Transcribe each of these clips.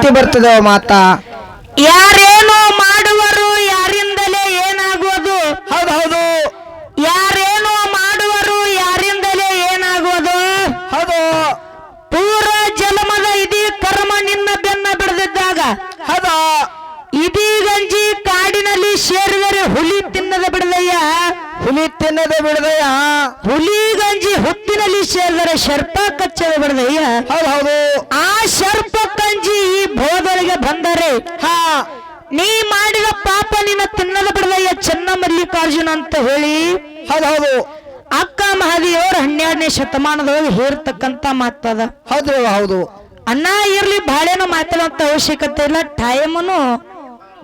ರೀತಿ ಬರ್ತದೆ ಮಾತಾ? ಯಾರೇನೋ ಮಾಡುವರು ಯಾರಿಂದಲೇ ಏನಾಗುವುದು? ಹೌದು ಹೌದು. ಯಾರೇನೋ ಮಾಡುವರು ಯಾರಿಂದಲೇ ಏನಾಗುವುದು? ಹೌದು. ಪೂರ ಜನ್ಮದ ಇದೀ ಕರ್ಮ ನಿನ್ನ ಬೆನ್ನ ಬಿಡದಿದ್ದಾಗ. ಹೌದು. ಇದೀಗಂಜಿ ಕಾಡಿನಲ್ಲಿ ಸೇರಿದರೆ ಹುಲಿ ತಿನ್ನದ ಬಿಡದಯ್ಯ? ಹುಲಿ ತಿನ್ನದೆ ಬಿಡದಯ್ಯ. ಹುಲಿ ಗಂಜಿ ಹುತ್ತಿನಲ್ಲಿ ಸೇರಿದರೆ ಶರ್ಪ ಕಚ್ಚದೆ ಬಿಡದಯ್ಯ. ಹೌದು ಹೌದು. ಆ ಶರ್ಪ ಕಂಜಿ ಈ ಭೋದರಿಗೆ ಬಂದರೆ ಹಾ. ನೀ ಮಾಡಿದ ಪಾಪ ನಿನ್ನ ತಿನ್ನದ ಬಿಡದಯ್ಯ ಚೆನ್ನ ಮಲ್ಲಿಕಾರ್ಜುನ ಅಂತ ಹೇಳಿ. ಹೌದು ಹೌದು. ಅಕ್ಕ ಮಹಾದೇವರು ಹನ್ನೆರಡನೇ ಶತಮಾನದೊಳಗೆ ಹೇರ್ತಕ್ಕಂತ ಮಾತದ. ಹೌದು ಹೌದು. ಅಣ್ಣ ಇರ್ಲಿ ಬಾಳೆನು ಮಾತಾಡುವಂತ ಅವಶ್ಯಕತೆ ಇಲ್ಲ ಟೈಮನು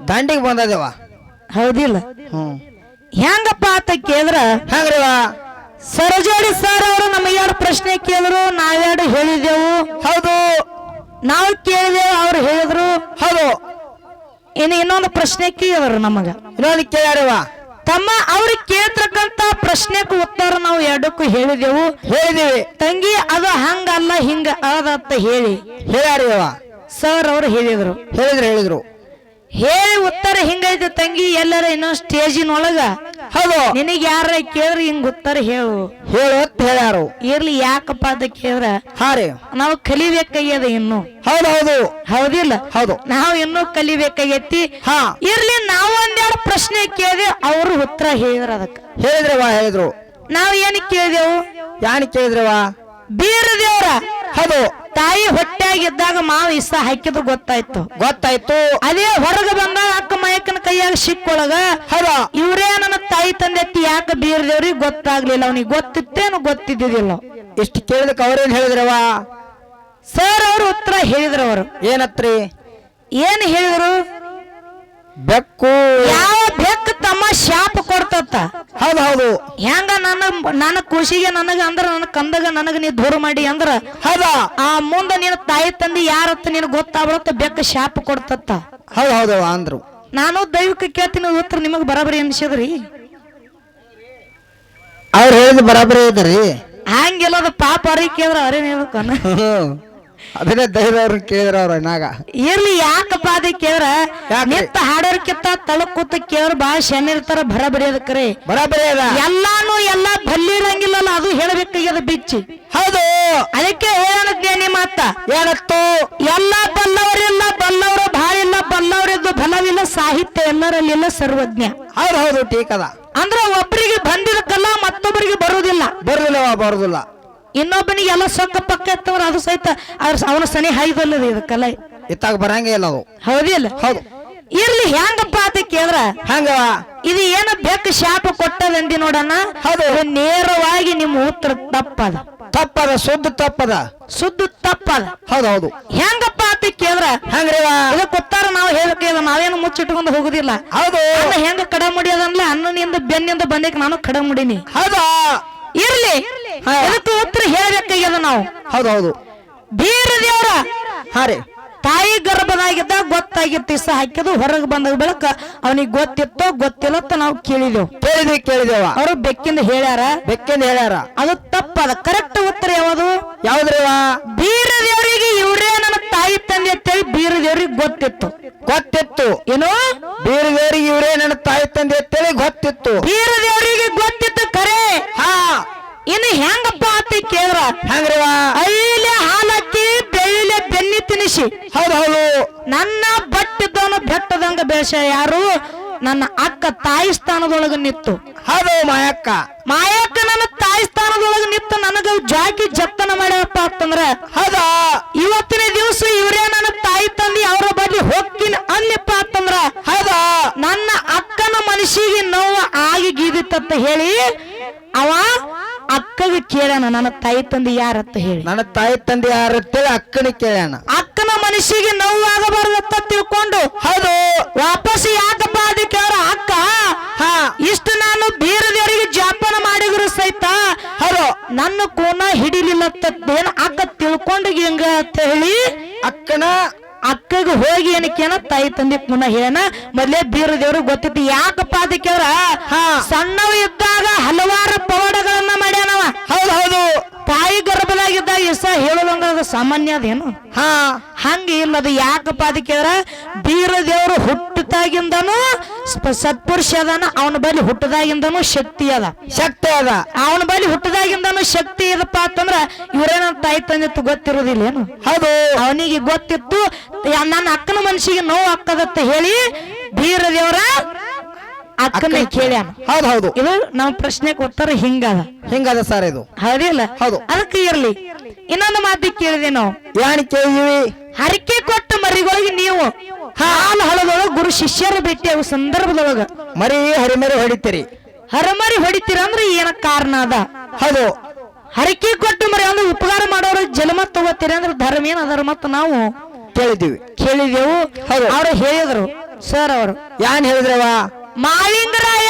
ದಂಡಿಗೆ ಬಂದದೇವ. ಹೌದಿಲ್ಲ. ಹ್ಮ್. ಹೆಂಗಪ್ಪ ಅಂತ ಕೇಳಿದ್ರ? ಹೆಂಗ್ರಿವ ಸರಜೋಡಿ ಸರ್ ಅವರು ನಮಗೆ ಎರಡು ಪ್ರಶ್ನೆ ಕೇಳಿದ್ರು ನಾವೆರಡು ಹೇಳಿದೆವು ಹೌದು. ನಾವು ಕೇಳಿದೆವು ಅವ್ರು ಹೇಳಿದ್ರು. ಹೌದು. ಇನ್ನು ಇನ್ನೊಂದು ಪ್ರಶ್ನೆ ಕೇಳಿದ್ರು ನಮಗ. ಇನ್ನೊಂದು ಕೇಳ್ಯಾರವ ತಮ್ಮ ಅವ್ರಿಗೆ ಕೇಳ್ತಕ್ಕಂತ ಪ್ರಶ್ನೆಗೂ ಉತ್ತರ ನಾವು ಎರಡಕ್ಕೂ ಹೇಳಿದೆವು ಹೇಳಿದೀವಿ ತಂಗಿ ಅದು ಹಂಗಲ್ಲ ಹಿಂಗ ಅದ ಅಂತ ಹೇಳಿ. ಹೇಳ್ಯಾರಿವ ಸರ್ ಅವ್ರು ಹೇಳಿದ್ರು. ಹೇಳಿದ್ರು ಹೇಳಿದ್ರು. ಹೇಳಿ ಉತ್ತರ ಹಿಂಗೈತೆ ತಂಗಿ ಎಲ್ಲರ ಇನ್ನೊಂದು ಸ್ಟೇಜಿನೊಳಗ. ಹೌದು. ನಿನಗೆ ಯಾರ ಕೇಳ್ರಿ ಹಿಂಗ ಉತ್ತರ ಹೇಳು. ಹೇಳು ಅಂತ ಹೇಳ್ಯಾರು. ಇರ್ಲಿ ಯಾಕಪ್ಪ ಅಂತ ಕೇಳ್ರ? ಹಾ ರೀ. ನಾವು ಕಲಿಬೇಕಾಗ್ಯದ ಇನ್ನು. ಹೌದು ಹೌದು. ಹೌದಿಲ್ಲ? ಹೌದು. ನಾವು ಇನ್ನೂ ಕಲಿಬೇಕಾಗೈತಿ. ಹಾ. ಇರ್ಲಿ ನಾವು ಒಂದೆರಡು ಪ್ರಶ್ನೆ ಕೇಳಿದೆ ಅವ್ರು ಉತ್ತರ ಹೇಳಿದ್ರ ಅದಕ್ಕೆ. ಹೇಳಿದ್ರವಾ ಹೇಳಿದ್ರು. ನಾವು ಏನ್ ಕೇಳಿದೆವು? ಯಾನ್ ಕೇಳಿದ್ರವ ಬೀರ ದೇವ್ರ. ಹೌದು. ತಾಯಿ ಹೊಟ್ಟೆಯಾಗಿದ್ದಾಗ ಮಾವು ಇಸ ಹಾಕಿದ್ರು ಗೊತ್ತಾಯ್ತು. ಗೊತ್ತಾಯ್ತು. ಅದೇ ಹೊರಗೆ ಬಂದಾಗ ಅಕ್ಕ ಮಯಕ್ಕನ ಕೈಯಾಗ ಸಿಕ್ಕೊಳಗ ಹೌದು. ಇವರೇ ನನ್ನ ತಾಯಿ ತಂದೆ ಅತ್ತಿ ಯಾಕೆ ಬೀರದೇವ್ರಿಗೆ ಗೊತ್ತಾಗ್ಲಿಲ್ಲ. ಅವನಿಗೆ ಗೊತ್ತಿತ್ತೇನು ಗೊತ್ತಿದ್ದಿಲ್ಲ ಇಷ್ಟು ಕೇಳಿದಕ್ಕೆ ಅವ್ರೇನ್ ಹೇಳಿದ್ರವ ಸರ್ ಅವರು ಉತ್ತರ ಹೇಳಿದ್ರು ಅವರು ಏನತ್ರಿ? ಏನ್ ಹೇಳಿದ್ರು? ಬೆಕ್ಕು. ಯಾವ ಬೆಕ್ಕ ತಮ್ಮ ಶಾಪ ಕೊಡ್ತತ್ತ. ಹೌದು ಹೌದು. ಹೆಂಗ ನನ್ನ ನನ್ನ ಖುಷಿಗೆ ನನಗ ಅಂದ್ರ ನನ್ನ ಕಂದಾಗ ನನಗ ನೀ ದೂರ ಮಾಡಿ ಅಂದ್ರ ಹೌದ. ಆ ಮುಂದ ನಿನ್ನ ತಾಯಿ ತಂದೆ ಯಾರತ್ತ ನಿನ್ ಗೊತ್ತಾಗ್ಬಿಡತ್ತ ಬೆಕ್ಕ ಶಾಪ ಕೊಡ್ತತ್ತ. ಹೌದು ಹೌದು ಅಂದ್ರು. ನಾನು ದೈವಿಕ ಕೇಳ್ತೀನಿ ಉತ್ತರ ನಿಮಗ್ ಬರಾಬರಿ ಅನ್ಸಿದ್ರಿ. ಅವ್ರು ಹೇಳಿದ ಬರಾಬರಿ ಇದ್ರಿ ಹಂಗಿಲ್ಲ ಅದು ಪಾಪ ಅವ್ರಿಗೆ ಕೇಳಿದ್ರ ಅವ್ರೇನ್ ಹೇಳ್ಬೇಕನ್ನ ಅದನ್ನೇ ಧೈರ್ಯವ್ರು ಕೇಳಿದ್ರ ಅವ್ರ ನಾಗ ಇರ್ಲಿ ಯಾಕಪ್ಪ ಅದ ಕೇಳ್ರ ಯಾಕ್ರಿ? ನಿತ್ತ ಹಾಡೋರ್ಕಿಂತ ತಳಕ್ ಕೂತ ಕೇಳ್ರ ಬಾಳ ಶನಿ ಇರ್ತಾರ ಬರಬರಿ ಅದಕ್ರಿ ಬರಾಬರಿ ಅದ ಎಲ್ಲಾನು ಎಲ್ಲಾ ಬಲ್ಲಿರಂಗಿಲ್ಲಲ್ಲ ಅದು ಹೇಳ್ಬೇಕಾಗ್ಯದ ಬಿಚ್ಚಿ. ಹೌದು. ಅದಕ್ಕೆ ಹೇಳೋಣ ನಿಮ್ಮ ಅತ್ತ ಏನತ್ತು? ಎಲ್ಲ ಬಲ್ಲವರಿಲ್ಲ ಬಲ್ಲವರು ಬಹಳ ಇಲ್ಲ ಬಲ್ಲವರಿದ್ದು ಬಲವಿಲ್ಲ ಸಾಹಿತ್ಯ ಎಲ್ಲರಲ್ಲಿಲ್ಲ ಸರ್ವಜ್ಞ. ಹೌದು ಹೌದು ಟೀಕ್ ಅದ ಅಂದ್ರ ಒಬ್ಬರಿಗೆ ಬಂದಿದ ಕಲ ಮತ್ತೊಬ್ಬರಿಗೆ ಬರುವುದಿಲ್ಲ ಬರುದಿಲ್ಲವ ಬರುದಿಲ್ಲ. ಇನ್ನೊಬ್ಬನಿಗೆ ಎಲ್ಲ ಸೊಕ್ಕ ಪಕ್ಕ ಎತ್ತವ್ರ ಅದು ಸಹಿತ ಅವ್ರ ಅವನ ಸನಿ ಹಾಯ್ದಲ್ಲದ ಇದು ಕಲೆ. ಇತ್ತಾಗ ಬರಂಗೇ ಇಲ್ಲ ಅದು. ಹೌದಿಲ್ಲ ಹೌದು. ಇರ್ಲಿ ಹೆಂಗಪ್ಪ ಅಂತ ಕೇಳ್ರ ಹಂಗ ಇದು ಏನ ಬೆಕ್ಕ ಶಾಪ ಕೊಟ್ಟದಂದಿ ನೋಡಣ ಹೌದು. ನೇರವಾಗಿ ನಿಮ್ಮ ಉತ್ತರ ತಪ್ಪದ. ತಪ್ಪದ ಸುದ್ದ ತಪ್ಪದ. ಸುದ್ದು ತಪ್ಪದ. ಹೌದು ಹೌದು. ಹೆಂಗಪ್ಪ ಅಂತ ಕೇಳ್ರ ಹಂಗ್ರಿ ಇದಕ್ಕೆ ಉತ್ತರ ನಾವು ಹೇಳಕ್ಕೆ ನಾವೇನು ಮುಚ್ಚಿಟ್ಕೊಂಡು ಹೋಗುದಿಲ್ಲ. ಹೌದು. ಹೆಂಗ ಕಡ ಮುಡಿಯೋದನ್ಲ ಅನ್ನನಿಂದ ಬೆನ್ನಿಂದ ಬಂದಕ್ಕೆ ನಾನು ಕಡ ಮುಡಿನಿ ಹೌದಾ. ಇರ್ಲಿ. ಅದಕ್ಕೆ ಉತ್ತರ ಹೇಳ್ಬೇಕಾಗ್ಯದ ನಾವು? ಹೌದು ಹೌದು. ಬೀರ ದೇವ್ರ ಹಾ ರೀ. ತಾಯಿ ಗರ್ಭದಾಗಿದ್ದ ಗೊತ್ತಾಗಿತ್ತು ಇಸ ಹಾಕಿದ್ದು ಹೊರಗೆ ಬಂದ ಬೆಳಕ ಅವನಿಗೆ ಗೊತ್ತಿತ್ತೋ ಗೊತ್ತಿಲ್ಲ ಅಂತ ನಾವು ಕೇಳಿದೆವು. ಕೇಳಿದ್ವಿ ಕೇಳಿದೇವ. ಅವರು ಬೆಕ್ಕಿಂದ ಹೇಳ್ಯಾರ. ಬೆಕ್ಕಿಂದ ಹೇಳ್ಯಾರ. ಅದು ತಪ್ಪದ ಕರೆಕ್ಟ್ ಉತ್ತರ ಯಾವುದು? ಯಾವ್ದ್ರವ ಬೀರ ದೇವರಿಗೆ ಇವರೇ ನನ್ನ ತಾಯಿ ತಂದೆ ಅಂತೇಳಿ ಬೀರ ದೇವ್ರಿಗೆ ಗೊತ್ತಿತ್ತು. ಗೊತ್ತಿತ್ತು. ಏನು? ಬೇರಿಗೆ ಇವರೇ ನನ್ನ ತಾಯಿ ತಂದೆ ಅಂತೇಳಿ ಗೊತ್ತಿತ್ತು. ಬೀರ ದೇವರಿಗೆ ಗೊತ್ತಿತ್ತು ಇನ್ನು ಹೆಂಗಪ್ಪ ಅಂತ ಕೇಳ್ರ ಹಂಗ್ರಿವ? ಐಲೆ ಹಾಲಕ್ಕಿ ಬೆಳ್ಳಿಲೆ ಬೆನ್ನಿ ತಿನಿಸಿ. ಹೌದು ಹೌದು ನನ್ನ ಬಟ್ಟಿದ್ದವನು ಬೆಟ್ಟದಂಗ ಬೇಷ ಯಾರು? ನನ್ನ ಅಕ್ಕ ತಾಯಿ ಸ್ಥಾನದೊಳಗ ನಿತ್ತು. ಹೌದು ಮಾಯಕ್ಕ. ಮಾಯಕ್ಕ ನನ್ನ ತಾಯಿ ಸ್ಥಾನದೊಳಗ ನಿತ್ತು. ನನಗ ಜಾಕಿ ಜತ್ತನ ಮಾಡ್ಯಪ್ಪ ಅಂತಂದ್ರ ಹೌದ? ಇವತ್ತಿನ ದಿವಸ ಇವರೇ ನನ್ನ ತಾಯಿ ತಂದಿ ಅವರ ಬಳಿ ಹೋಗ್ತೀನಿ ಅನ್ಯಪ್ಪ ಅಂತಂದ್ರ ಹೌದ? ನನ್ನ ಅಕ್ಕನ ಮನಸ್ಸಿಗೆ ನೋವು ಆಗಿ ಗೀದಿತ್ತಂತ ಹೇಳಿ ಅವ ಅಕ್ಕಗೆ ಕೇಳೋಣ ನನ್ನ ತಾಯಿ ತಂದೆ ಯಾರತ್ತ ಹೇಳಿ. ನನ್ನ ತಾಯಿ ತಂದೆ ಯಾರು ಅಂತೇಳಿ ಅಕ್ಕನ ಕೇಳೋಣ. ಅಕ್ಕನ ಮನಸ್ಸಿಗೆ ನೋವು ಅಂತ ತಿಳ್ಕೊಂಡು ಹೌದು. ವಾಪಸ್ ಯಾಕಪ್ಪ ಅದಕ್ಕೆ ಅವ್ರ ಅಕ್ಕ ಹಾ. ಇಷ್ಟು ನಾನು ಬೇರೆದವರಿಗೆ ಜಾಪನ ಮಾಡಿದ್ರು ಸಹಿತ ಹೌದು. ನನ್ನ ಕೋನ ಹಿಡಿಲಿಲ್ಲ ಅಕ್ಕ ತಿಳ್ಕೊಂಡು ಹೆಂಗ ಅಂತ ಹೇಳಿ? ಅಕ್ಕನ ಅಕ್ಕಗೆ ಹೋಗಿ ಏನಕ್ಕೇನ ತಾಯಿ ತಂದೆ ಪುನಃ ಹೇಳೋಣ ಮೊದಲೇ ಬೀರ ದೇವ್ರಿಗೆ ಗೊತ್ತಿತ್ತು. ಯಾಕಪ್ಪ ಅದಕ್ಕೆ ಅವ್ರ? ಸಣ್ಣವ ಇದ್ದಾಗ ಹಲವಾರು ಪವಾಡಗಳನ್ನ ಮಾಡ್ಯಾನವ. ಹೌದು ಹೌದು. ತಾಯಿ ಗರ್ಭದಾಗಿದ್ದಾಗ ಇಸ ಹೇಳೋದಂಗ ಅದು ಸಾಮಾನ್ಯ ಅದೇನು ಹಾ. ಹಂಗ ಇಲ್ಲ ಅದು ಯಾಕಪ್ಪ ಅದಕ್ಕೆ ಕೇಳಿದ್ರ ಬೀರ ದೇವರು ಹುಟ್ಟದಾಗಿಂದನು ಸತ್ಪುರುಷ ಅದಾನ ಅವನ ಬಳಿ ಹುಟ್ಟದಾಗಿಂದನು ಶಕ್ತಿ ಅದ. ಶಕ್ತಿ ಅದ. ಅವನ ಬಳಿ ಹುಟ್ಟದಾಗಿಂದನು ಶಕ್ತಿ ಇದಪ್ಪ ಅಂತಂದ್ರ ಇವ್ರೇನ ತಾಯಿ ತಂದೆ ಗೊತ್ತಿರೋದಿಲ್ಲ ಏನು? ಹೌದು. ಅವನಿಗೆ ಗೊತ್ತಿತ್ತು ನನ್ನ ಅಕ್ಕನ ಮನಸ್ಸಿಗೆ ನೋವು ಆಗ್ತದತ್ತ ಹೇಳಿ ಬೀರ ದೇವರ ಅಕ್ಕನ ಕೇಳ್ಯಾನ ಹೌದು ಹೌದು. ಇದು ನಮ್ಮ ಪ್ರಶ್ನೆ ಉತ್ತರ ಹಿಂಗದ. ಹಿಂಗದ ಸರ್ ಇದು. ಹೌದಿಲ್ಲ? ಹೌದು. ಅದಕ್ಕೆ ಇರ್ಲಿ. ಇನ್ನೊಂದು ಮಾತಿ ಕೇಳಿದೆ ನಾವು. ಯಾನ್ ಕೇಳಿವಿ ಹರಕೆ ಕೊಟ್ಟ ಮರಿಗಳಿಗೆ ನೀವು ಹಾಲು ಹಳದೊಳಗ ಗುರು ಶಿಷ್ಯರ ಭೇಟಿ ಆಗೋ ಸಂದರ್ಭದೊಳಗ. ಮರಿ ಹರಿಮರಿ ಹೊಡಿತೀರಿ. ಹರಮರಿ ಹೊಡಿತೀರ ಅಂದ್ರೆ ಏನ ಕಾರಣ ಅದ? ಹೌದು. ಹರಕೆ ಕೊಟ್ಟು ಮರಿ ಅಂದ್ರೆ ಉಪಕಾರ ಮಾಡೋರು ಜನ್ಮ ತಗೋತೀರಿ ಅಂದ್ರೆ ಧರ್ಮ ಏನ್ ಅಧರ್ಮ ಅಂತ ನಾವು? ಕೇಳಿದ್ದೀವಿ. ಕೇಳಿದೆವು ಅವರು ಅವ್ರು ಹೇಳಿದ್ರು ಸರ್ ಅವರು ಯಾನ್ ಹೇಳಿದ್ರವ ಮಾಲಿಂಗರಾಯ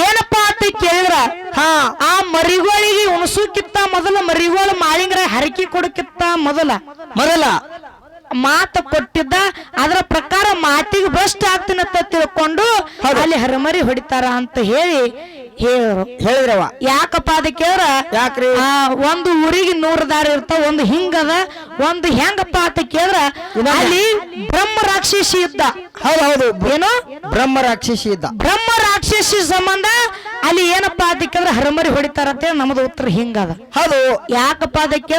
ಏನಪ್ಪಾ ಅಂತ ಕೇಳಿದ್ರ? ಹಾ. ಆ ಮರಿಗಳಿಗೆ ಉಣಸುಕ್ಕಿತ್ತ ಮೊದಲ ಮರಿಗಳು ಮಾಲಿಂಗರಾಯ ಹರಕಿ ಕೊಡಕ್ಕಿತ್ತ ಮೊದಲ. ಮೊದಲ. ಮಾತು ಕೊಟ್ಟಿದ್ದ ಅದರ ಪ್ರಕಾರ ಮಾತಿಗೆ ಭ್ರಷ್ಟ ಆಗ್ತೀನಂತ ತಿಳ್ಕೊಂಡು ಅಲ್ಲಿ ಹರಮರಿ ಹೊಡಿತಾರ ಅಂತ ಹೇಳಿ ಹೇಳಿದ್ರವ ಯಾಕಪ್ಪ ಅದಕ್ಕೆ ಕೇಳ್ರ? ಯಾಕ್ರಿ? ಒಂದು ಊರಿಗೆ ನೂರು ದಾರಿ ಇರ್ತಾವ ಒಂದು ಹಿಂಗದ ಒಂದು ಹೆಂಗಪ್ಪ ಅಂತ ಕೇಳ್ರ? ಅಲ್ಲಿ ಬ್ರಹ್ಮ ರಾಕ್ಷಸಿ ಇದ್ದ. ಹೌದು ಹೌದು. ಏನು? ಬ್ರಹ್ಮ ರಾಕ್ಷಸಿ ಇದ್ದ. ಬ್ರಹ್ಮ ರಾಕ್ಷಸಿ ಸಂಬಂಧ ಅಲ್ಲಿ ಏನಪ್ಪ ಅಂತ ಕೇಳ್ರ ಹರಮರಿ ಹೊಡಿತಾರಂತೆ ನಮ್ದು ಉತ್ತರ ಹಿಂಗದ ಹೌದು. ಯಾಕಪ್ಪ ಅದಕ್ಕೆ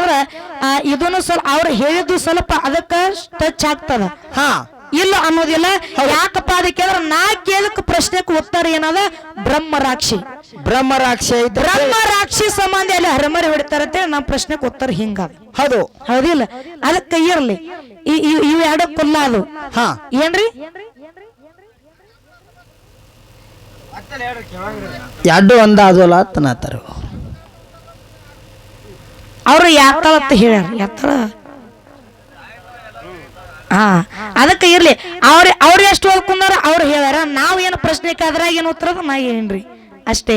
ಆ, ಇದನ್ನು ಸ್ವಲ್ಪ ಅವ್ರು ಹೇಳಿದ್ದು ಸ್ವಲ್ಪ ಅದಕ್ಕ ಟಚ್ ಆಗ್ತದ. ಹಾ. ಇಲ್ಲ ಅನ್ನೋದಿಲ್ಲ. ಯಾಕಪ್ಪ ಅದಕ್ಕೆ ನಾ ಕೇಳಕ್ ಪ್ರಶ್ನೆಗೆ ಉತ್ತರ ಏನದ? ಬ್ರಹ್ಮ ರಾಕ್ಷಿ. ಬ್ರಹ್ಮ ರಾಕ್ಷಿ ಇದ್ದ ಬ್ರಹ್ಮ ರಾಕ್ಷಿ ಸಂಬಂಧ ಅಲ್ಲಿ ಹರಮರಿ ಹೊಡಿತಾರಂತೆ ನಮ್ಮ ಪ್ರಶ್ನೆಗೆ ಉತ್ತರ ಹಿಂಗ ಹೌದು. ಹೌದಿಲ್ಲ? ಅದಕ್ಕೆ ಈ- ಇವ್ ಎರಡು ಕುಲ್ಲ ಅದು. ಹಾ. ಏನ್ರಿ? ಎರಡು ಒಂದಾದಲ್ಲ ತನತಾರ ಅವ್ರು ಯಾತಳ ಅಂತ ಹೇಳ್ಯಾರ? ಯಾತಳ ಹಾ ಅದಕ್ಕೆ ಇರ್ಲಿ. ಅವ್ರ ಅವ್ರ ಎಷ್ಟು ಓದ್ಕೊಂಡಾರ ಅವ್ರು ಹೇಳ್ಯಾರ ನಾವು ಏನು ಪ್ರಶ್ನೆ ಅದ್ರಾಗ ಏನು ಉತ್ತರ ನಾ ಏನ್ರಿ ಅಷ್ಟೇ.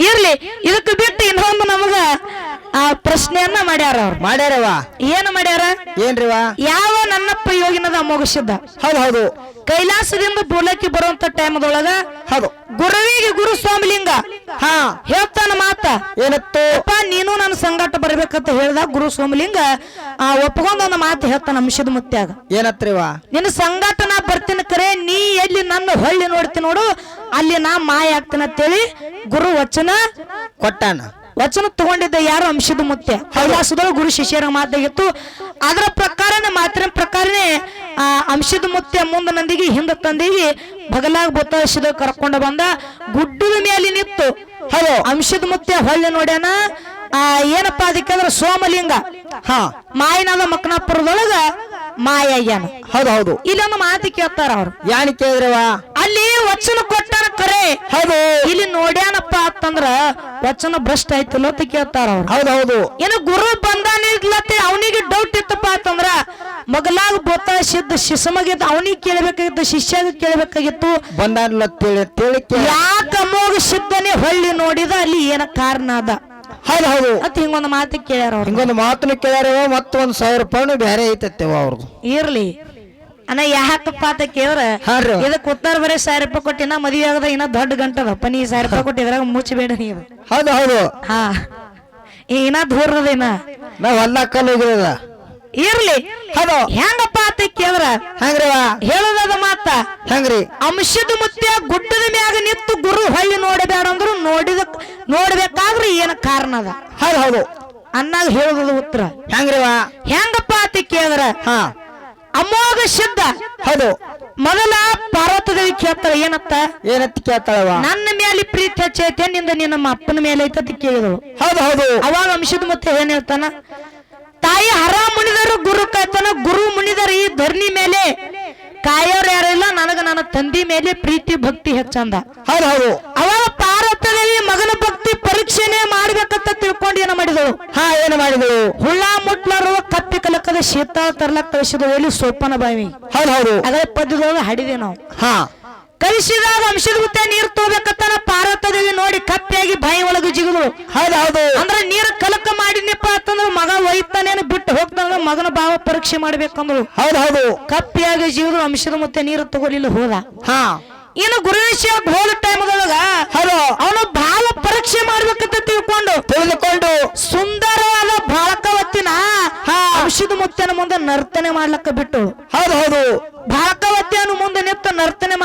ಇರ್ಲಿ ಇದಕ್ಕೆ ಬಿಟ್ಟು ಇನ್ನೊಂದು ನಮಗ ಆ ಪ್ರಶ್ನೆಯನ್ನ ಮಾಡ್ಯಾರ ಅವ್ರು. ಮಾಡ್ಯಾರವ ಏನು ಮಾಡ್ಯಾರ? ಏನ್ರಿವ ಯಾವ ನನ್ನಪ್ಪ ಯೋಗಿನದ ಅಮೋಘಸಿದ್ದ ಹೌದು ಹೌದು. ಕೈಲಾಸದಿಂದ ಬೋಲಕ್ಕೆ ಬರುವಂತ ಟೈಮ್ದೊಳಗ ಹೌದು. ಗುರುವಿಗೆ ಗುರು ಸ್ವಾಮಿಲಿಂಗ. ಹಾ. ಹೇಳ್ತಾನ ಮಾತ. ಏನತ್ತು? ಅಪ್ಪ ನೀನು ನನ್ನ ಸಂಘಟ ಬರ್ಬೇಕಂತ ಹೇಳ್ದ ಗುರು ಸ್ವಾಮಿಲಿಂಗ. ಆ ಒಪ್ಕೊಂಡ್ ಒಂದು ಮಾತು ಹೇಳ್ತಾನ ಅಂಶದ ಮುತ್ಯಾಗ. ಏನತ್ರಿವ ನಿನ್ನ ಸಂಘಟ ನಾ ಬರ್ತೀನಿ ಕರೆ ನೀ ಎಲ್ಲಿ ನನ್ನ ಹೊಳ್ಳಿ ನೋಡ್ತೀನಿ ನೋಡು ಅಲ್ಲಿ ನಾ ಮಾಯ ಆಗ್ತೀನಿ ಅಂತೇಳಿ ಗುರು ವಚನ ಕೊಟ್ಟಾನ. ವಚನ ತಗೊಂಡಿದ್ದ ಯಾರು ಅಂಶದ ಮುತ್ಯ? ಕೈಲಾಸದೊಳಗೆ ಗುರು ಶಿಷ್ಯರ ಮಾತಾಗಿತ್ತು. ಅದರ ಪ್ರಕಾರನೇ ಮಾತಿನ ಪ್ರಕಾರನೇ ಆ ಅಂಶದ ಮುತ್ತೆ ಮುಂದ ನಂದಿಗೆ ಹಿಂದ ತಂದಿಗೆ ಬಗಲಾಗ ಬೊತ್ತಾಯಿಸಿದ ಕರ್ಕೊಂಡು ಬಂದ ಗುಡ್ಡದ ಮೇಲೆ ನಿತ್ತು ಹಲೋ ಅಂಶದ ಮುತ್ತೆ ಹೊಳ್ಳಿ ನೋಡ್ಯಾನ. ಆ ಏನಪ್ಪ ಅದಕ್ಕೆ ಅಂದ್ರೆ ಸೋಮಲಿಂಗ. ಹಾ. ಮಾಯನಾದ ಮಕ್ಕನಾಪುರದೊಳಗ ಹೌದು ಹೌದು. ಇಲ್ಲೊಂದು ಮಾತು ಕೇಳ್ತಾರ ಅವ್ರು. ಯಾಣಿ ಕೇಳಿದ್ರವ ಅಲ್ಲಿ ವಚನ ಕೊಟ್ಟಾರ ಕರೆ. ಹೌದು. ಇಲ್ಲಿ ನೋಡ್ಯಾನಪ್ಪ ಅಂತಂದ್ರ ವಚನ ಭ್ರಷ್ಟ ಆಯ್ತಲ್ಲ ಅಂತ ಕೇಳ್ತಾರ ಅವ್ರು. ಹೌದು ಹೌದು. ಏನು ಗುರು ಬಂದಾನಿರ್ಲತ್ತೆ ಅವನಿಗೆ ಡೌಟ್ ಇತ್ತಪ್ಪ ಅಂತಂದ್ರ ಮಗಲಾಗ ಬೋತಾಯಿಸಿದ್ದ ಶಿಸಮಗಿದ್ದ ಅವನಿಗೆ ಕೇಳಬೇಕಾಗಿತ್ತು ಶಿಷ್ಯಾಗ ಕೇಳಬೇಕಾಗಿತ್ತು. ಯಾಕ ಮೋಗ ಸಿದ್ಧನೇ ಹೊಳ್ಳಿ ನೋಡಿದ ಅಲ್ಲಿ ಏನ ಕಾರಣ ಅದ? ಹೌದು ಹೌದು. ಮತ್ತೆ ಹಿಂಗೊಂದು ಮಾತು ಕೇಳ್ಯಾರ ಅವ್ರು. ಹಿಂಗೊಂದು ಮಾತನ್ನ ಕೇಳ್ಯಾರವ ಮತ್ತ ಒಂದ್ ಸಾವಿರ ರೂಪಾಯಿ ಬೇರೆ ಐತತ್ತೇವ ಅವ್ರದ್ದು ಇರ್ಲಿ. ಅಣ್ಣ ಯಾಕಪ್ಪ ಅಂತ ಕೇಳ್ರೆ ಇದಕ್ಕೆ ಉತ್ತರ ಬರೀ ಸಾವಿರ ರೂಪಾಯಿ ಕೊಟ್ಟಿನ ಮದುವೆ ಆಗದ ಇನ್ನ ದೊಡ್ಡ ಗಂಟದಪ್ಪ ನೀ ಸಾವಿರ ರೂಪಾಯಿ ಕೊಟ್ಟಿದ್ರಾಗ ಮುಚ್ಚಬೇಡ ನೀವು. ಹೌದು ಹೌದು. ಹಾ. ಈ ದೂರದೇನ? ನಾವ್ ಅಲ್ಲ ಕಲ್ಲು ಇರ್ಲಿ. ಹೌದು. ಹೆಂಗಪ್ಪ ಅಂತ ಕೇಳಿದ್ರ ಹೆಂಗ್ರಿವ ಹೇಳೋದದ ಮಾತ. ಹೆಂಗ್ರಿ. ಅಂಶದ ಮುತ್ಯ ಗುಡ್ಡದ ಮ್ಯಾಗ ನಿಂತು ಗುರು ಹಳ್ಳಿ ನೋಡಬೇಡ ಅಂದ್ರು ನೋಡಿದ ನೋಡ್ಬೇಕಾದ್ರೆ ಏನ ಕಾರಣ ಅದ? ಹೌದು ಹೌದು. ಅನ್ನಾಗ ಹೇಳದ ಉತ್ತರ. ಹಂಗ್ರೀವಾ ಹೆಂಗಪ್ಪ ಅಂತ ಕೇಳಿದ್ರ ಹಾ. ಅಮೋಘ ಸಿದ್ಧ ಹೌದು. ಮೊದಲ ಪಾರ್ವತದೇವಿ ಕೇಳ್ತಾಳ ಏನತ್ತ? ಏನತ್ತ ಕೇಳ್ತಾಳವ? ನನ್ನ ಮೇಲೆ ಪ್ರೀತಿ ಹೆಚ್ಚೈತೆ ನಿಂದ ನಿನ್ನ ನಮ್ಮ ಅಪ್ಪನ ಮೇಲೆ ಐತತಿ ಕೇಳಿದಳು. ಹೌದು ಹೌದು. ಅವಾಗ ಅಂಶದ ಮತ್ತೆ ಏನ್ ಹೇಳ್ತಾನ? ತಾಯಿ ಹರ ಮುನಿದರು ಗುರು ಕಾಯ್ತಾನ ಗುರು ಮುನಿದರು ಈ ಧರ್ನಿ ಮೇಲೆ. ಕಾಯೋರು ಯಾರಿಲ್ಲ ನನಗ ನನ್ನ ತಂದಿ ಮೇಲೆ ಪ್ರೀತಿ ಭಕ್ತಿ ಹೆಚ್ಚಂದ. ಹೌದು ಹೌದು. ಅವಾಗ ಪಾರ್ವತದೇವಿ ಮಗನ ಪರೀಕ್ಷೆನೆ ಮಾಡ್ಬೇಕಂತ ತಿಳ್ಕೊಂಡು ಏನ ಮಾಡಿದಳು? ಹಾ ಏನು ಮಾಡಿದಳು? ಹುಳ ಮುಟ್ಲಾರು ಕಪ್ಪಿ ಕಲಕದ ಶೀತ ತರ್ಲಕ್ ಕಳಿಸಿದ ಎಲ್ಲಿ ಸೋಪನ ಬಾವಿ? ಹೌದು ಹೌದು. ಅದೇ ಪದ್ಯದೊಳಗೆ ಹಾಡಿದೆ ನಾವು. ಹಾ. ಕಳಿಸಿದಾಗ ಅಂಶದ ಮುತ್ತೆ ನೀರ್ ತಗೋಬೇಕಂತ ಪಾರ್ವತದೇವಿ ನೋಡಿ ಕಪ್ಪಿಯಾಗಿ ಬಾಯಿ ಒಳಗೆ ಜಿಗಿದಳು. ಹೌದು ಹೌದು. ಅಂದ್ರೆ ನೀರ್ ಕಲಕ ಮಾಡಿದ್ನಪ್ಪ ಅಂತಂದ್ರ ಮಗ ಒಯ್ತಾನೇನು ಬಿಟ್ಟು ಹೋಗ್ತಾನ ಮಗನ ಭಾವ ಪರೀಕ್ಷೆ ಮಾಡ್ಬೇಕಂದ್ರು ಹೌದು ಹೌದು. ಕಪ್ಪಿಯಾಗಿ ಜೀವದ ಅಂಶದ ಮುತ್ತೆ ನೀರು ತಗೊಲಿಲ್ಲ ಹೋದ. ಹಾ. ಇನ್ನು ಗುರುವಿಷಯ ಹೋದ ಟೈಮ್ದೊಳಗ ಹೌದು ಅವನು ಬಾಳ ಪರೀಕ್ಷೆ ಮಾಡ್ಬೇಕಂತ ತಿಳ್ಕೊಂಡು ತಿಳಿದುಕೊಂಡು. ಸುಂದರವಾದ ಬಾಳಕವತ್ತಿನ ಔಷಧ ಮುತ್ತನ ಮುಂದೆ ನರ್ತನೆ ಮಾಡ್ಲಕ್ಕ ಬಿಟ್ಟು. ಹೌದು ಹೌದು. ಭಾಗವತಿಯನ್ನು ಮುಂದೆ ನಿಂತು ನರ್ತನೆ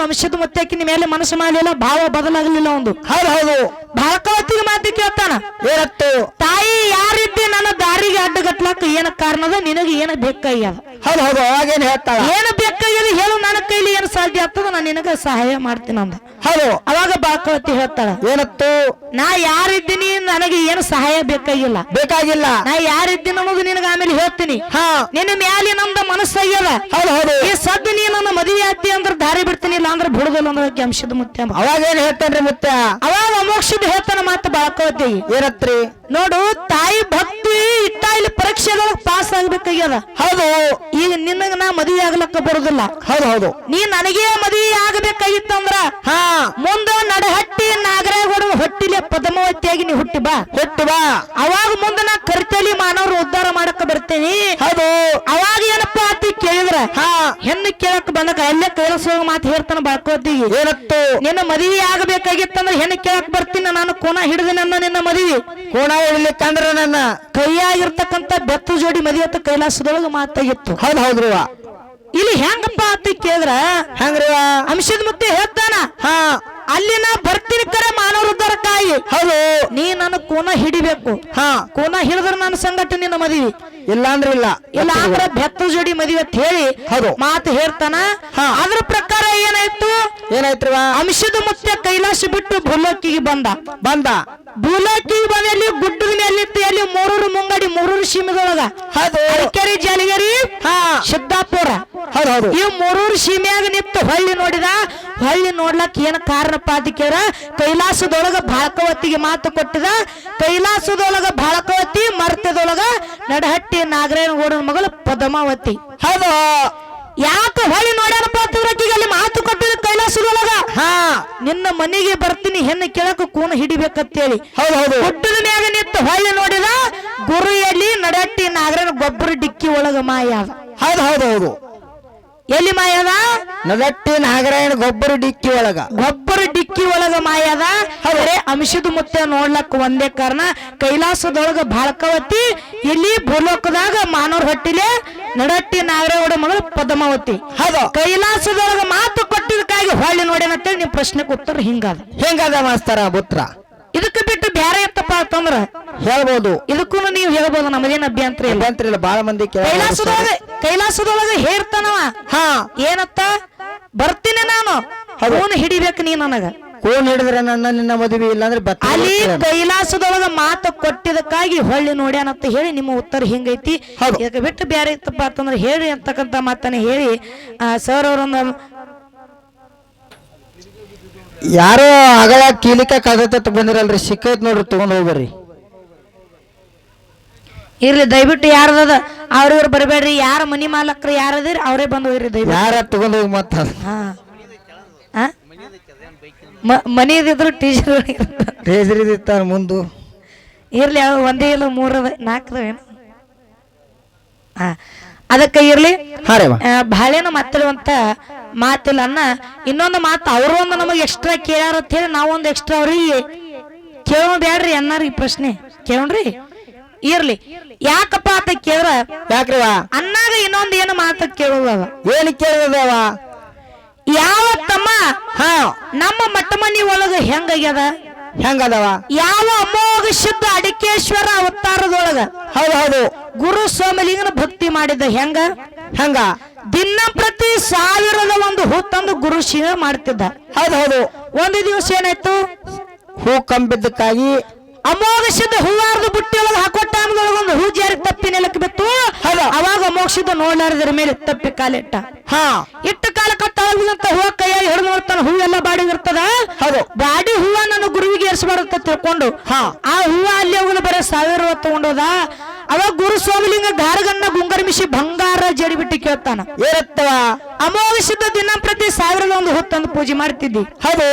ಮಾಡ್ಲಕ್ಕತ್ತಳು ಅಂಶದ ನಿಮ್ಮ ಮೇಲೆ ಮನಸ್ಸು ಮಾಡಲಿಲ್ಲ ಭಾವ ಬದಲಾಗಲಿಲ್ಲ ಒಂದು. ಹೌದು ಹೌದು. ಭಾಗವತಿಗೆ ಮಾತಿ ಕೇಳ್ತಾನ. ಏನತ್ತು? ತಾಯಿ ಯಾರಿದ್ದಿ ನನ್ನ ದಾರಿಗೆ ಅಡ್ಡಗಟ್ಲಾಕ ಏನ ಕಾರಣದ ನಿನಗೆ ಏನ ಬೇಕಾಗ್ಯದ? ಹೌದು ಹೌದು ಅವಾಗೇನ್ ಹೇಳ್ತಾಳ? ಏನು ಬೇಕಾಗ್ಯದ ಹೇಳು ನನ್ನ ಕೈಲಿ ಏನು ಸಾಧ್ಯ ಆಗ್ತದ ನಾನು ನಿನಗ ಸಹಾಯ ಮಾಡ್ತೀನಿ ಅಂದ. ಹೌದು. ಅವಾಗ ಬಾಕವತಿ ಹೇಳ್ತಾಳ ಏನತ್ತು? ನಾ ಯಾರಿದ್ದೀನಿ ನನಗೆ ಏನು ಸಹಾಯ ಬೇಕಾಗಿಲ್ಲ. ಬೇಕಾಗಿಲ್ಲ. ನಾ ಯಾರಿದ್ದೀನಿ ಅನ್ನೋದು ನಿನಗೆ ಆಮೇಲೆ ಹೇಳ್ತೀನಿ. ಹಾ. ನಿನ್ನ ಮ್ಯಾಲೆ ನಮ್ದ ಮನಸ್ಸಾಗ್ಯದ. ಹೌದು ಹೌದು. ಈ ಸದ್ದು ನೀ ನನ್ನ ಮದುವೆ ಆತಿ ಅಂದ್ರೆ ದಾರಿ ಬಿಡ್ತೀನಿ ಇಲ್ಲ ಅಂದ್ರೆ ಬಿಡುದಿಲ್ಲ ಅಂದ್ರೆ ಅಂಶದ ಮುತ್ಯ ಅವಾಗ ಏನ್ ಹೇಳ್ತಾನ್ರಿ ಮುತ್ಯ? ಅವಾಗ ಅಮೋಕ್ಷದ ಹೇಳ್ತಾನ ಮಾತು ಬಾಕವತಿ ಏನತ್ರಿ? ನೋಡು ತಾಯಿ ಭಕ್ತಿ ಇಟ್ಟ ಇಲ್ಲಿ ಪರೀಕ್ಷೆದೊಳಗೆ ಪಾಸ್ ಆಗ್ಬೇಕಾಗ್ಯದ. ಹೌದು. ಈಗ ನಿನಗ ನಾ ಮದುವೆ ಆಗ್ಲಕ್ಕ ಬರುದಿಲ್ಲ. ಹೌದು ಹೌದು. ನೀ ನನಗೆ ಮದುವೆ ಆಗ್ಬೇಕಾಗಿತ್ತಂದ್ರ ಹಾ. ಮುಂದ ನಡಹಟ್ಟಿ ನಾಗರಾಯಗೌಡ ಹೊಟ್ಟಿಲೆ ಪದ್ಮಾವತಿಯಾಗಿ ನೀ ಹುಟ್ಟಿ ಬಾ. ಹುಟ್ಟಿ ಬಾ. ಅವಾಗ ಮುಂದ ನಾ ಕರ್ತಲಿ ಮಾನವರು ಉದ್ಧಾರ ಮಾಡಕ ಬರ್ತೇನಿ. ಹೌದು. ಅವಾಗ ಏನಪ್ಪಾ ಅತಿ ಕೇಳಿದ್ರ? ಹಾ. ಹೆಣ್ಣು ಕೇಳಕ್ ಬಂದಕ ಅಲ್ಲೇ ಕೈಲಾಸ ಮಾತು ಹೇಳ್ತಾನ ಬಾಕೋತಿಗೆ ಏನತ್ತು? ನಿನ್ನ ಮದುವೆ ಆಗ್ಬೇಕಾಗಿತ್ತಂದ್ರ ಹೆಣ್ಣು ಕೇಳಕ್ ಬರ್ತೀನಿ ನಾನು ಕೋಣ ಹಿಡಿದ ನನ್ನ ನಿನ್ನ ಮದುವೆ. ಕೋಣ ಇಡ್ಲಿಕ್ಕಂದ್ರ ನನ್ನ ಕೈಯಾಗಿರ್ತಕ್ಕಂಥ ಬೆತ್ತು ಜೋಡಿ ಮದಿಯತ್ತ ಅಂತ ಕೈಲಾಸದೊಳಗೆ ಮಾತಾಗಿತ್ತು ಹೌದು ಹೌದ್ರಿವ ಇಲ್ಲಿ ಹೆಂಗಪ್ಪ ಅಂತ ಕೇಳಿದ್ರ ಹೆಂಗ್ರಿವ ಅಂಶದ ಮತ್ತೆ ಹೇಳ್ತಾನ. ಹಾ. ಅಲ್ಲಿ ನಾ ಬರ್ತೀನಿ ಕರೆ ಕಾಯಿ ಹೌದು. ನೀ ನನ್ನ ಕೋನ ಹಿಡಿಬೇಕು. ಹಾ. ಕೋನ ಹಿಡಿದ್ರ ನನ್ನ ಸಂಗಟ ನಿನ್ನ ಮದುವೆ. ಇಲ್ಲ. ಅಂದ್ರೆ ಇಲ್ಲ ಇಲ್ಲ ಅಂದ್ರೆ ಬೆತ್ತ ಜೋಡಿ ಮದುವೆ ಅಂತ ಹೇಳಿ ಹೌದು. ಮಾತು ಹೇಳ್ತಾನ. ಅದ್ರ ಪ್ರಕಾರ ಏನಾಯ್ತು? ಏನಾಯ್ತು ಅಂಶದ ಮುಖ್ಯ ಕೈಲಾಸ ಬಿಟ್ಟು ಭೂಲೋಕಿಗೆ ಬಂದ. ಬಂದ. ಭೂಲೋಕಿಗೆ ಬಂದ ಎಲ್ಲಿ? ಗುಡ್ಡದ ಮೇಲೆ ಇತ್ತು. ಎಲ್ಲಿ? ಮೂರೂರು ಮುಂಗಡಿ ಮೂರೂರು ಸೀಮೆದೊಳಗ ಹೌದು. ಅರಕೆರೆ ಜಾಲಿಗರಿ ಹಾ. ಸಿದ್ದಾಪುರ ಹೌದು ಹೌದು. ಈ ಮೂರೂರು ಸೀಮೆಯಾಗ ನಿಂತು ಹಳ್ಳಿ ನೋಡಿದ. ಹಳ್ಳಿ ನೋಡ್ಲಕ್ ಏನ್ ಕಾರಣಪ್ಪ ಅದಕ್ಕೆರ ಕೈಲಾಸದೊಳಗ ಭಾಳಕವತಿಗೆ ಮಾತು ಕೊಟ್ಟಿದ. ಕೈಲಾಸದೊಳಗ ಭಾಳಕವತಿ ಮರ್ತದೊಳಗ ನಡಹಟ್ಟಿ ನಾಗರಾಯನಗೌಡನ ಮಗಳು ಪದ್ಮಾವತಿ. ಹೌದು. ಯಾಕೆ ಹೊಳಿ ನೋಡ್ಯಾರಪ್ಪ ಅಂತಂದ್ರೆ ಆಕಿಗೆ ಅಲ್ಲಿ ಮಾತು ಕೊಟ್ಟಿದ ಕೈಲಾಸದೊಳಗ? ಹಾ. ನಿನ್ನ ಮನೆಗೆ ಬರ್ತೀನಿ ಹೆಣ್ಣು ಕೇಳಕ ಕೂನ ಹಿಡಿಬೇಕಂತೇಳಿ. ಹೌದು ಹೌದು. ಗುಡ್ಡದ ಮ್ಯಾಗ ನಿಂತು ಹೊಳ್ಳಿ ನೋಡಿದ ಗುರಿಯಲ್ಲಿ ನಡಟ್ಟಿ ನಾಗರಾಯನ ಗೊಬ್ಬರ ಡಿಕ್ಕಿ ಒಳಗ ಮಾಯ. ಹೌದು ಹೌದು ಹೌದು. ಎಲ್ಲಿ ಮಾಯದ? ನಗಟ್ಟಿ ನಾಗರಾಯಣ ಗೊಬ್ಬರ ಡಿಕ್ಕಿ ಒಳಗ. ಗೊಬ್ಬರ ಡಿಕ್ಕಿ ಒಳಗ ಮಾಯದ? ಅವರೇ ಅಂಶದ ಮುತ್ತ ನೋಡ್ಲಕ್ ಒಂದೇ ಕಾರಣ ಕೈಲಾಸದೊಳಗ ಬಾಳಕವತಿ ಇಲ್ಲಿ ಭೂಲೋಕದಾಗ ಮಾನವರ ಹೊಟ್ಟಿಲೆ ನಡಟ್ಟಿ ನಾಗರಾಯಣ ಮಗಳು ಪದ್ಮಾವತಿ. ಹೌದು. ಕೈಲಾಸದೊಳಗ ಮಾತು ಕೊಟ್ಟಿದ್ದಕ್ಕಾಗಿ ಹೊಳ್ಳಿ ನೋಡೇನಂತೇಳಿ ನಿಮ್ ಪ್ರಶ್ನೆಗೆ ಉತ್ತರ ಹಿಂಗಾದ. ಹೆಂಗಾದ ಮಾಸ್ತಾರ ಪುತ್ರ. ಇದಕ್ಕೆ ಬಿಟ್ಟು ಬೇರೆ ಎಂತಪ್ಪ ಅಂತಂದ್ರ? ಹೇಳ್ಬೋದು. ಇದಕ್ಕೂ ನೀವು ಹೇಳ್ಬೋದು ನಮಗೇನು ಅಭ್ಯಂತರ ಇಲ್ಲ. ಬಹಳ ಬಾಳ ಮಂದಿ ಕೈಲಾಸದೊಳಗೆ ಕೈಲಾಸದೊಳಗೆ ಹೇರ್ತಾನವ. ಹಾ. ಏನತ್ತ? ಬರ್ತೀನಿ ನಾನು. ಅವನು ಹಿಡಿಬೇಕು ನೀ ನನಗ? ಕೋನ್ ಹಿಡಿದ್ರೆ ನನ್ನ ನಿನ್ನ ಮದುವೆ ಇಲ್ಲ ಅಂದ್ರೆ ಅಲ್ಲಿ ಕೈಲಾಸದೊಳಗ ಮಾತು ಕೊಟ್ಟಿದ್ದಕ್ಕಾಗಿ ಹೊಳ್ಳಿ ನೋಡ್ಯಾನಂತ ಹೇಳಿ ನಿಮ್ಮ ಉತ್ತರ ಹಿಂಗೈತಿ. ಇದಕ್ಕೆ ಬಿಟ್ಟು ಬೇರೆ ಇತ್ತಪ್ಪ ಅಂತಂದ್ರೆ ಹೇಳಿ ಅಂತಕ್ಕಂತ ಮಾತನ್ನ ಹೇಳಿ ಸರ್ ಅವರೊಂದು ಯಾರೋ ಅಗಳ ಕೀಲಿಕ ಕಾಗತ್ತ ಬಂದಿರಲ್ರಿ ಸಿಕ್ಕೈತ್ ನೋಡ್ರಿ ತಗೊಂಡ್ ಹೋಗ್ಬರ್ರಿ. ಇರ್ಲಿ ದಯವಿಟ್ಟು ಯಾರದ ಅವ್ರಿವ್ರು ಬರಬೇಡ್ರಿ ಯಾರ ಮನಿ ಮಾಲಕ್ರು ಯಾರದಿರಿ ಅವರೇ ಬಂದು ಹೋಗ್ರಿ ದಯವಿಟ್ಟು. ಯಾರ ತಗೊಂಡ್ ಹೋಗಿ ಮತ್ತ? ಹಾ. ಆ? ಮ- ಮನಿದಿದ್ರು ಟೀಚರ್ ಟ್ರೇಜರಿ ಇತ್ತಾರ ಮುಂದು. ಇರ್ಲಿ ಅವು ಒಂದೇ ಇಲ್ಲ ಮೂರದ ನಾಲ್ಕದ ಏನು? ಹಾ. ಅದಕ್ಕೆ ಇರ್ಲಿ ಬಾಳೆನ ಮಾತಾಡುವಂತ ಮಾತಿಲ್ಲ ಅನ್ನ ಇನ್ನೊಂದು ಮಾತು ಅವರು ಒಂದು ನಮಗೆ ಎಕ್ಸ್ಟ್ರಾ ಕೇಳ್ಯಾರ ಅಂತ ಹೇಳಿ ನಾವೊಂದು ಎಕ್ಸ್ಟ್ರಾ ಅವ್ರಿಗೆ ಕೇಳೋ ಬ್ಯಾಡ್ರಿ ಅನ್ನಾರ ಈ ಪ್ರಶ್ನೆ? ಕೇಳ್ರಿ ಇರ್ಲಿ. ಯಾಕಪ್ಪ ಅಂತ ಕೇಳ್ರ? ಯಾಕ್ರಿವ? ಅನ್ನಾಗ ಇನ್ನೊಂದು ಏನು ಮಾತು ಕೇಳೋದವ ಏನು ಕೇಳೋದವ ಯಾವ ತಮ್ಮ ಹಾ. ನಮ್ಮ ಮಟ್ಟ ಮನಿ ಒಳಗ ಹೆಂಗಾಗ್ಯದ? ಹೆಂಗದವ? ಯಾವ ಅಮೋಘ ಶುದ್ಧ ಅಡಿಕೇಶ್ವರ ಅವತಾರದೊಳಗ ಹೌದು ಹೌದು. ಗುರು ಸ್ವಾಮಿಲಿಂಗನ ಭಕ್ತಿ ಮಾಡಿದ ಹೆಂಗ? ಹೆಂಗ? ದಿನ ಪ್ರತಿ ಸಾವಿರದ ಒಂದು ಹೂ ತಂದು ಗುರು ಶಿವ ಮಾಡ್ತಿದ್ದ. ಹೌದು ಹೌದು. ಒಂದು ದಿವಸ ಏನಾಯ್ತು? ಹೂ ಕಂಬಿದ್ದಕ್ಕಾಗಿ ಅಮೋಘದ ಹೂವಾರದು ಬುಟ್ಟಿ ಒಳಗೆ ಹಾಕೋ ಟೈಮ್ದೊಳಗ ಒಂದು ಹೂ ಜಾರಿ ತಪ್ಪಿ ನೆಲಕ್ಕೆ ಬಿತ್ತು. ಹೌದು. ಅವಾಗ ಅಮೋಘದ ನೋಡ್ಲಾರದ್ರ ಮೇಲೆ ತಪ್ಪಿ ಕಾಲಿಟ್ಟ. ಹಾ. ಇಟ್ಟು ಕಾಲ ಕಟ್ಟಾಗಿದಂತ ಹೂವ ಕೈಯಾಗಿ ಹಿಡಿದು ನೋಡ್ತಾನೆ ಹೂ ಎಲ್ಲ ಬಾಡಿ ಇರ್ತದ? ಹೌದು. ಬಾಡಿ ಹೂವ ನನ್ನ ಗುರುವಿಗೆ ಎರ್ಸ್ಬಾರ್ದಂತ ತಿಳ್ಕೊಂಡು ಹಾ. ಆ ಹೂವ ಅಲ್ಲಿ ಹೋಗಲು ಬರೀ ಸಾವಿರ ತಗೊಂಡೋದ? ಅವ ಗುರು ಸೋಮಲಿಂಗ ಗಾರಗನ್ನ ಗುಂಗರ್ಮಿಸಿ ಬಂಗಾರ ಜಡಿಬಿಟ್ಟು ಕೇಳ್ತಾನ. ಏರತ್ತವ? ಅಮೋಘ ಸಿದ್ಧ ದಿನ ಪ್ರತಿ ಸಾವಿರದ ಒಂದು ಹೊತ್ತಂದು ಪೂಜೆ ಮಾಡ್ತಿದ್ದಿ. ಹೌದು.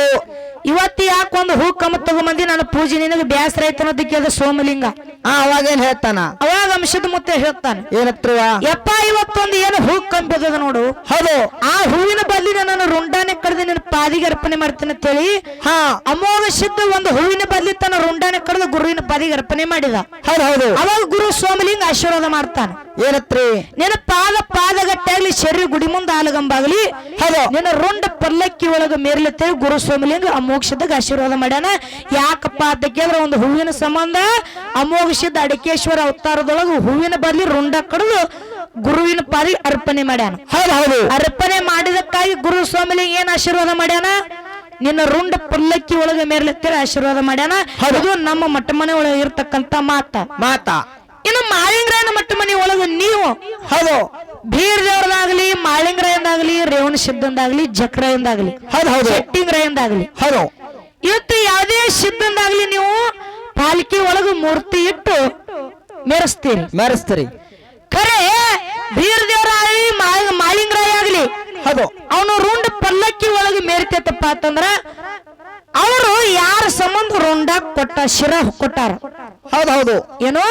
ಇವತ್ತು ಯಾಕೊಂದು ಒಂದು ಹೂ ಕಮ್ಮ ತಗೊಂಬಂದಿ? ನಾನು ಪೂಜೆ ನಿನಗೆ ಬ್ಯಾಸರ ಐತೆ ಅನ್ನೋದಕ್ಕೆ ಅದು ಸೋಮಲಿಂಗ ಹಾ ಅವಾಗೇನ್ ಹೇಳ್ತಾನ? ಅವಾಗ ಅಂಶದ ಮುತ್ತೆ ಹೇಳ್ತಾನೆ. ಏನತ್ರುವ ಯಪ್ಪ ಇವತ್ತೊಂದು ಏನು ಹೂ ಕಂಪದ ನೋಡು. ಹೌದು. ಆ ಹೂವಿನ ಬದಲಿ ನಾನು ರುಂಡಾನೆ ಕಡ್ದು ನಿನ್ನ ಪಾದಿಗೆ ಅರ್ಪಣೆ ಮಾಡ್ತೇನೆ ಅಂತ ಹೇಳಿ ಹಾ. ಅಮೋಘ ಸಿದ್ಧ ಒಂದು ಹೂವಿನ ಬದಲಿ ತನ್ನ ರುಂಡಾನೆ ಕಡ್ದು ಗುರುವಿನ ಪಾದಿಗೆ ಅರ್ಪಣೆ ಮಾಡಿದ. ಹೌದು ಹೌದು. ಅವಾಗ ಗುರು ಸೋಮಲಿಂಗ ಆಶೀರ್ವಾದ ಮಾಡ್ತಾನೆ. ಏನತ್ರಿ? ನಿನ್ನ ಪಾದ ಪಾದಗಟ್ಟಾಗ್ಲಿ ಶರೀರ ಗುಡಿ ಮುಂದೆ ಆಲಗಂಬಾಗ್ಲಿ ಹೌದು. ನಿನ್ನ ರುಂಡ ಪಲ್ಲಕ್ಕಿ ಒಳಗ ಮೇರ್ಲತ್ತೇವೆ ಗುರು ಸೋಮಲಿಂಗ ಅಮೋಕ್ಷದಾಗ ಆಶೀರ್ವಾದ ಮಾಡ್ಯಾನ. ಯಾಕಪ್ಪ ಅಂತ ಕೇಳಿದ್ರೆ ಒಂದು ಹೂವಿನ ಸಂಬಂಧ ಅಮೋಘಸಿದ್ದ ಅಡಿಕೇಶ್ವರ ಅವತಾರದೊಳಗ ಹೂವಿನ ಬದಲಿ ರುಂಡ ಕಡಿದು ಗುರುವಿನ ಪಾರಿ ಅರ್ಪಣೆ ಮಾಡ್ಯಾನ. ಹೌದು ಹೌದು. ಅರ್ಪಣೆ ಮಾಡಿದಕ್ಕಾಗಿ ಗುರು ಸ್ವಾಮಿಲಿ ಏನ್ ಆಶೀರ್ವಾದ ಮಾಡ್ಯಾನ? ನಿನ್ನ ರುಂಡ ಪಲ್ಲಕ್ಕಿ ಒಳಗೆ ಮೇರ್ಲತ್ತಿರ ಆಶೀರ್ವಾದ ಮಾಡ್ಯಾನ? ಹೌದು. ನಮ್ಮ ಮಟ್ಟ ಮನೆ ಒಳಗೆ ಇರ್ತಕ್ಕಂತ ಮಾತ. ಮಾತಾ. ಇನ್ನು ಮಾಳಿಂಗ್ರಾಯನ ಮಟ್ಟ ಮನೆ ಒಳಗೆ ನೀವು ಹೌದು. ಬೀರ್ ದೇವ್ರದಾಗ್ಲಿ ಮಾಳಿಂಗ್ರಾಯಂದಾಗ್ಲಿ ರೇವಣ ಸಿದ್ಧಂದಾಗ್ಲಿ ಜಕ್ರಾಯಂದಾಗ್ಲಿ ಹೌದು ಹೌದು. ಶೆಟ್ಟಿಂಗ್ರಾಯಂದಾಗ್ಲಿ ಹೌದು. ಇವತ್ತು ಯಾವುದೇ ಸಿದ್ಧಂದಾಗ್ಲಿ ನೀವು ಪಾಲಿಕೆ ಒಳಗ ಮೂರ್ತಿ ಇಟ್ಟು ಮೆರೆಸ್ತೀರಿ. ಮೆರೆಸ್ತೀರಿ. ಖರೆ ಬೀರ್ ದೇವರಾಗ್ಲಿ ಮಾಳಿಂಗ್ರಾಯ ಆಗಲಿ ಹೌದು. ಅವನು ರುಂಡ ಪಲ್ಲಕ್ಕಿ ಒಳಗೆ ಮೇರಿತೈತಪ್ಪ ಅಂತಂದ್ರ ಅವರು ಯಾರ ಸಂಬಂಧ ರುಂಡ ಕೊಟ್ಟ ಶಿರ ಕೊಟ್ಟಾರ. ಹೌದು ಹೌದು. ಏನು?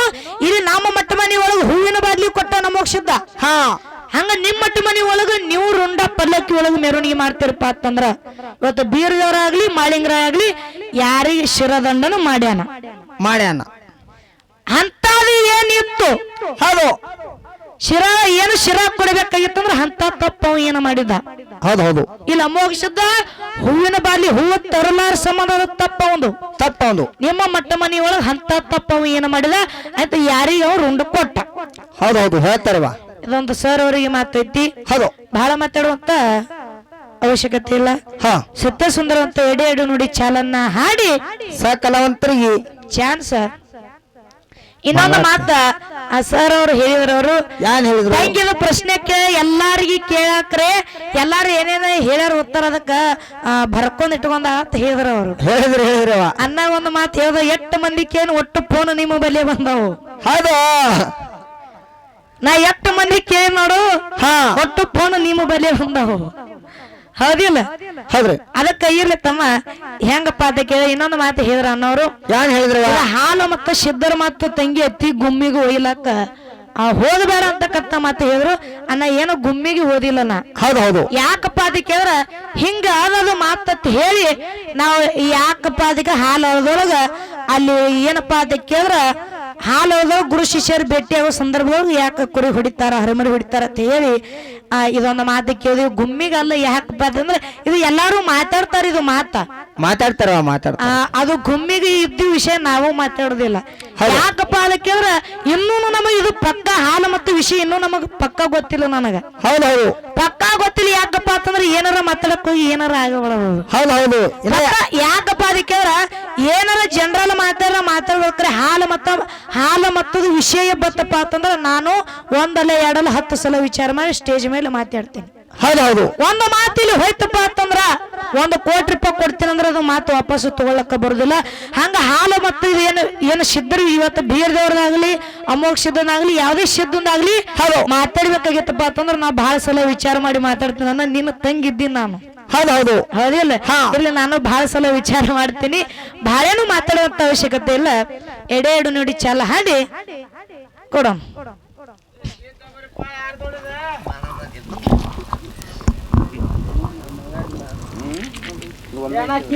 ಇಲ್ಲಿ ನಮ್ಮ ಮಟ್ಟ ಮನೆ ಒಳಗೆ ಹೂವಿನ ಬಾದ್ಲಿ ಕೊಟ್ಟ ನಮೋಕ್ಷದ ಹಾ. ಹಂಗ ನಿಮ್ಮ ಮಟ್ಟ ಮನಿ ಒಳಗ ನೀವು ರುಂಡ ಪಲ್ಲಕ್ಕಿ ಒಳಗ ಮೆರವಣಿಗೆ ಮಾಡ್ತಿರಪ್ಪ ಅಂತಂದ್ರ ಇವತ್ತು ಬೀರದವರಾಗ್ಲಿ ಮಾಳಿಂಗ್ರ ಆಗ್ಲಿ ಯಾರಿಗೆ ಶಿರದಂಡನು ಮಾಡ್ಯಾನ. ಮಾಡ್ಯಾನ. ಅಂತದು ಏನಿತ್ತು ಹೌದು. ಶಿರ ಏನು ಶಿರ ಕೊಡಬೇಕಾಗಿತ್ತಂದ್ರ ಅಂತ ತಪ್ಪ ಏನ ಏನು ಮಾಡಿದ? ಹೌದು ಹೌದು. ಇಲ್ಲಿ ಅಮೋಘಿಸಿದ್ದ ಹೂವಿನ ಬಾಲಿ ಹೂವು ತರಲಾರ ಸಂಬಂಧದ ತಪ್ಪ ಒಂದು. ತಪ್ಪ ಒಂದು ನಿಮ್ಮ ಮಟ್ಟ ಮನಿ ಒಳಗ ಅಂತ ತಪ್ಪ ಏನ ಏನು ಮಾಡಿದ? ಅಂತ ಯಾರಿಗೆ ಅವ್ರು ಉಂಡು ಕೊಟ್ಟ. ಹೌದು ಹೌದು ಹೇಳ್ತಾರವ ಇದೊಂದು ಸರ್ ಅವರಿಗೆ ಮಾತೈತಿ ಹೌದು. ಬಹಳ ಮಾತಾಡುವಂತ ಅವಶ್ಯಕತೆ ಇಲ್ಲ. ಸುತ್ತ ಸುಂದರ ಅಂತ ಎಡೆ ಎಡು ನೋಡಿ ಚಾಲನ್ನ ಹಾಡಿ. ಸಕಲವಂತರಿಗೆ ಚಾನ್ಸ್ ಇನ್ನೊಂದು ಮಾತ ಆ ಸರ್ ಅವರು ಹೇಳಿದ್ರವರು ಪ್ರಶ್ನೆ ತಂಗಿದ ಪ್ರಶ್ನೆಕ್ಕೆ ಎಲ್ಲಾರಿಗಿ ಕೇಳಾಕ್ರೆ ಎಲ್ಲಾರು ಏನೇನ ಹೇಳ್ಯಾರ ಉತ್ತರ ಅದಕ್ಕ ಬರ್ಕೊಂಡ್ ಇಟ್ಕೊಂಡ ಅಂತ ಹೇಳಿದ್ರ ಅವರು ಹೇಳಿದ್ರು ಹೇಳಿದ್ರವ ಅನ್ನ ಒಂದು ಮಾತು ಹೇಳ್ದ ಎಷ್ಟು ಮಂದಿಕೇನು ಒಟ್ಟು ಫೋನ್ ನಿಮ್ಮ ಬಲ್ಲಿ ಬಂದವು. ಹೌದು. ನಾ ಎಷ್ಟು ಮಂದಿ ಕೇಳಿ ನೋಡು ಹಾ. ಒಟ್ಟು ಫೋನ್ ನಿಮ್ಮ ಹೊಂದ ಹೋಗು ಹೌದಿಲ್ಲ? ಹೌದ್ರಿ. ಅದಕ್ಕ ಇರ್ಲಿ ತಮ್ಮ. ಹೆಂಗಪ್ಪ ಅಂತ ಕೇಳಿ ಇನ್ನೊಂದು ಮಾತು ಹೇಳಿದ್ರ ಅನ್ನೋರು ಯಾರು ಹಾಲು ಮತ್ತ ಸಿದ್ಧರ ಮತ್ತು ತಂಗಿ ಅತ್ತಿ ಗುಮ್ಮಿಗೆ ಒಯ್ಲಕ್ಕ ಆ ಹೋಗಬೇಡ ಅಂತಕ್ಕಂತ ಮಾತು ಹೇಳಿದ್ರು ಅನ್ನ ಏನು ಗುಮ್ಮಿಗೆ ಓದಿಲ್ಲ ನಾ. ಹೌದು ಹೌದು. ಯಾಕಪ್ಪ ಅದಕ್ಕೆ ಅಂದ್ರ ಹಿಂಗ ಅನ್ನೋದು ಮಾತತ್ ಹೇಳಿ ನಾವು ಯಾಕಪ್ಪ ಅದಕ್ಕೆ ಹಾಲು ಅಲ್ಲಿ ಏನಪ್ಪ ಅದಕ್ಕೆ ಕೇಳಿದ್ರ? ಹಾಲು ಗುರು ಶಿಷ್ಯರು ಭೇಟಿಯಾಗೋ ಸಂದರ್ಭದೊಳಗ ಯಾಕೆ ಕುರಿ ಹೊಡಿತಾರ ಹರಿಮರಿ ಹೊಡಿತಾರ ಅಂತ ಹೇಳಿ ಆ, ಇದೊಂದು ಮಾತು ಕೇಳಿದ್ವಿ. ಗುಮ್ಮಿಗಲ್ಲ ಯಾಕಪ್ಪ ಅಂದ್ರೆ ಇದು ಎಲ್ಲಾರು ಮಾತಾಡ್ತಾರ ಇದು ಮಾತ. ಮಾತಾಡ್ತಾರ. ಆ, ಅದು ಗುಮ್ಮಿಗೆ ಇದ್ದ ವಿಷಯ ನಾವು ಮಾತಾಡೋದಿಲ್ಲ. ಯಾಕಪ್ಪ ಅದಕ್ಕೆ ಅಂದ್ರೆ ಇನ್ನೂ ನಮಗೆ ಇದು ಪಕ್ಕ ಹಾಲು ಮತ್ತು ವಿಷಯ ಇನ್ನೂ ನಮಗ್ ಪಕ್ಕ ಗೊತ್ತಿಲ್ಲ ನನಗ. ಹೌದು ಹೌದು. ಪಕ್ಕ ಗೊತ್ತಿಲ್ಲ ಯಾಕಪ್ಪ ಅಂತಂದ್ರೆ ಏನಾರ ಮಾತಾಡಕ್ ಹೋಗಿ ಏನಾರ ಆಗಬಾರದು ಹೌದು ಯಾಕಪ್ಪ ಅದಕ್ಕೆ ಅಂದ್ರ ಏನಾರ ಜನರಲ್ ಮಾತಾಡ ಮಾತಾಡ್ಬೇಕ್ರೆ ಹಾಲು ಮತ್ತ ಹಾಲು ಮತ್ತದ ವಿಷಯ ಬತ್ತಪ್ಪ ಅಂತಂದ್ರೆ ನಾನು ಒಂದಲ್ಲ ಎರಡಲ್ಲ ಹತ್ತು ಸಲ ವಿಚಾರ ಮಾಡಿ ಸ್ಟೇಜ್ ಮೇಲೆ ಮಾತಾಡ್ತೀನಿ. ಹೌದು ಹೌದು ಒಂದು ಮಾತು ಇಲ್ಲಿ ಹೋಯ್ತಪ್ಪ ಅಂತಂದ್ರ ಒಂದು ಕೋಟಿ ರೂಪಾಯಿ ಕೊಡ್ತೀನಿ ಅಂದ್ರೆ ಅದು ಮಾತು ವಾಪಸ್ ತಗೊಳಕ ಬರುದಿಲ್ಲ. ಹಂಗ ಹಾಲು ಮತ್ತು ಇದು ಏನು ಏನು ಸಿದ್ಧರು ಇವತ್ತು ಬೀರ್ದವ್ರದಾಗ್ಲಿ ಅಮೋಘ ಸಿದ್ಧನಾಗ್ಲಿ ಯಾವುದೇ ಸಿದ್ಧನಾಗ್ಲಿ ಹೌದು. ಮಾತಾಡ್ಬೇಕಾಗಿತ್ತಪ್ಪ ಅಂತಂದ್ರೆ ನಾ ಬಹಳ ಸಲ ವಿಚಾರ ಮಾಡಿ ಮಾತಾಡ್ತೀನಿ. ಅಂದ್ರೆ ನಿನ್ನ ತಂಗಿದ್ದೀನಿ ನಾನು. ಹೌದು ಹೌದು ಹೌದಿಲ್ಲ ಹಾ. ಇಲ್ಲಿ ನಾನು ಬಹಳ ಸಲ ವಿಚಾರ ಮಾಡ್ತೀನಿ. ಬಹಳೇನು ಮಾತಾಡುವಂತ ಅವಶ್ಯಕತೆ ಇಲ್ಲ. ಎಡೆ ಎಡು ನೋಡಿ ಚಾಲ ಹಾಡಿ. ಕೊಡೋಣ. Well,